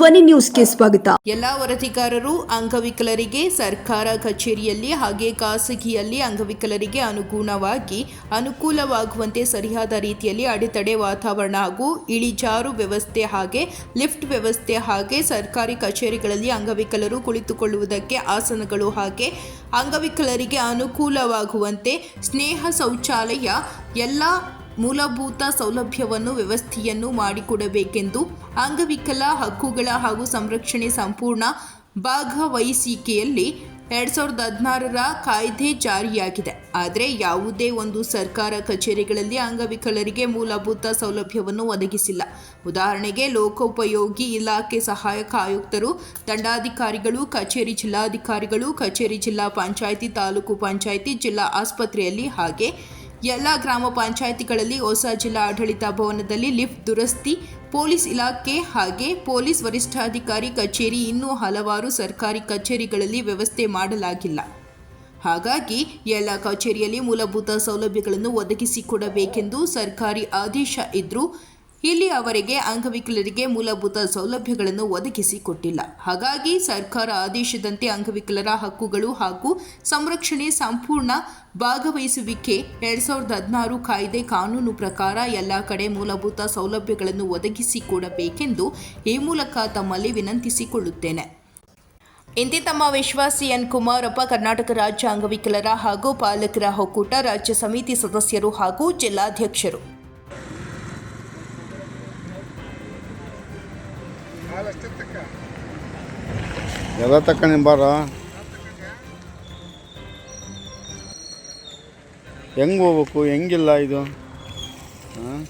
ಧ್ವನಿ ನ್ಯೂಸ್ಗೆ ಸ್ವಾಗತ. ಎಲ್ಲ ವರದಿಗಾರರು, ಅಂಗವಿಕಲರಿಗೆ, ಸರ್ಕಾರ ಕಚೇರಿಯಲ್ಲಿ ಹಾಗೆ ಖಾಸಗಿಯಲ್ಲಿ ಅಂಗವಿಕಲರಿಗೆ ಅನುಗುಣವಾಗಿ ಅನುಕೂಲವಾಗುವಂತೆ ಸರಿಯಾದ ರೀತಿಯಲ್ಲಿ ಅಡೆತಡೆ ವಾತಾವರಣ ಹಾಗೂ ಇಳಿಜಾರು ವ್ಯವಸ್ಥೆ ಹಾಗೆ ಲಿಫ್ಟ್ ವ್ಯವಸ್ಥೆ ಹಾಗೆ ಸರ್ಕಾರಿ ಕಚೇರಿಗಳಲ್ಲಿ ಅಂಗವಿಕಲರು ಕುಳಿತುಕೊಳ್ಳುವುದಕ್ಕೆ ಆಸನಗಳು ಹಾಗೆ ಅಂಗವಿಕಲರಿಗೆ ಅನುಕೂಲವಾಗುವಂತೆ ಸ್ನೇಹ ಶೌಚಾಲಯ, ಎಲ್ಲ ಮೂಲಭೂತ ಸೌಲಭ್ಯವನ್ನು, ವ್ಯವಸ್ಥೆಯನ್ನು ಮಾಡಿಕೊಡಬೇಕೆಂದು ಅಂಗವಿಕಲ ಹಕ್ಕುಗಳ ಹಾಗೂ ಸಂರಕ್ಷಣೆ ಸಂಪೂರ್ಣ ಭಾಗವಹಿಸಿಕೆಯಲ್ಲಿ ಎರಡು ಸಾವಿರದ ಹದಿನಾರರ ಕಾಯ್ದೆ ಜಾರಿಯಾಗಿದೆ. ಆದರೆ ಯಾವುದೇ ಒಂದು ಸರ್ಕಾರ ಕಚೇರಿಗಳಲ್ಲಿ ಅಂಗವಿಕಲರಿಗೆ ಮೂಲಭೂತ ಸೌಲಭ್ಯವನ್ನು ಒದಗಿಸಿಲ್ಲ. ಉದಾಹರಣೆಗೆ ಲೋಕೋಪಯೋಗಿ ಇಲಾಖೆ ಸಹಾಯಕ ಆಯುಕ್ತರು, ದಂಡಾಧಿಕಾರಿಗಳು, ಕಚೇರಿ ಜಿಲ್ಲಾಧಿಕಾರಿಗಳು, ಕಚೇರಿ ಜಿಲ್ಲಾ ಪಂಚಾಯಿತಿ, ತಾಲೂಕು ಪಂಚಾಯಿತಿ, ಜಿಲ್ಲಾ ಆಸ್ಪತ್ರೆಯಲ್ಲಿ ಹಾಗೆ ಎಲ್ಲ ಗ್ರಾಮ ಪಂಚಾಯಿತಿಗಳಲ್ಲಿ ಹೊಸ ಜಿಲ್ಲಾ ಆಡಳಿತ ಭವನದಲ್ಲಿ ಲಿಫ್ಟ್ ದುರಸ್ತಿ, ಪೊಲೀಸ್ ಇಲಾಖೆ ಹಾಗೆ ಪೊಲೀಸ್ ವರಿಷ್ಠಾಧಿಕಾರಿ ಕಚೇರಿ ಇನ್ನೂ ಹಲವಾರು ಸರ್ಕಾರಿ ಕಚೇರಿಗಳಲ್ಲಿ ವ್ಯವಸ್ಥೆ ಮಾಡಲಾಗಿಲ್ಲ. ಹಾಗಾಗಿ ಎಲ್ಲ ಕಚೇರಿಯಲ್ಲಿ ಮೂಲಭೂತ ಸೌಲಭ್ಯಗಳನ್ನು ಒದಗಿಸಿಕೊಡಬೇಕೆಂದು ಸರ್ಕಾರಿ ಆದೇಶ ಇದ್ರೂ ಇಲ್ಲಿ ಅವರಿಗೆ ಅಂಗವಿಕಲರಿಗೆ ಮೂಲಭೂತ ಸೌಲಭ್ಯಗಳನ್ನು ಒದಗಿಸಿಕೊಟ್ಟಿಲ್ಲ ಹಾಗಾಗಿ ಸರ್ಕಾರ ಆದೇಶದಂತೆ ಅಂಗವಿಕಲರ ಹಕ್ಕುಗಳು ಹಾಗೂ ಸಂರಕ್ಷಣೆ ಸಂಪೂರ್ಣ ಭಾಗವಹಿಸುವಿಕೆ ಎರಡ್ ಸಾವಿರದ ಹದಿನಾರು ಕಾಯ್ದೆ ಕಾನೂನು ಪ್ರಕಾರ ಎಲ್ಲ ಕಡೆ ಮೂಲಭೂತ ಸೌಲಭ್ಯಗಳನ್ನು ಒದಗಿಸಿಕೊಡಬೇಕೆಂದು ಈ ಮೂಲಕ ತಮ್ಮಲ್ಲಿ ವಿನಂತಿಸಿಕೊಳ್ಳುತ್ತೇನೆ. ಇಂತಿ ತಮ್ಮ ವಿಶ್ವಾಸಿ ಎನ್ ಕುಮಾರಪ್ಪ, ಕರ್ನಾಟಕ ರಾಜ್ಯ ಅಂಗವಿಕಲರ ಹಾಗೂ ಪಾಲಕರ ಒಕ್ಕೂಟ, ರಾಜ್ಯ ಸಮಿತಿ ಸದಸ್ಯರು ಹಾಗೂ ಜಿಲ್ಲಾಧ್ಯಕ್ಷರು. ಎಲ್ಲ ತಕ್ಕ ಬಾರ ಹೆಂಗೆ ಹೋಗ್ಬೇಕು? ಹೆಂಗಿಲ್ಲ ಇದು? ಹಾಂ?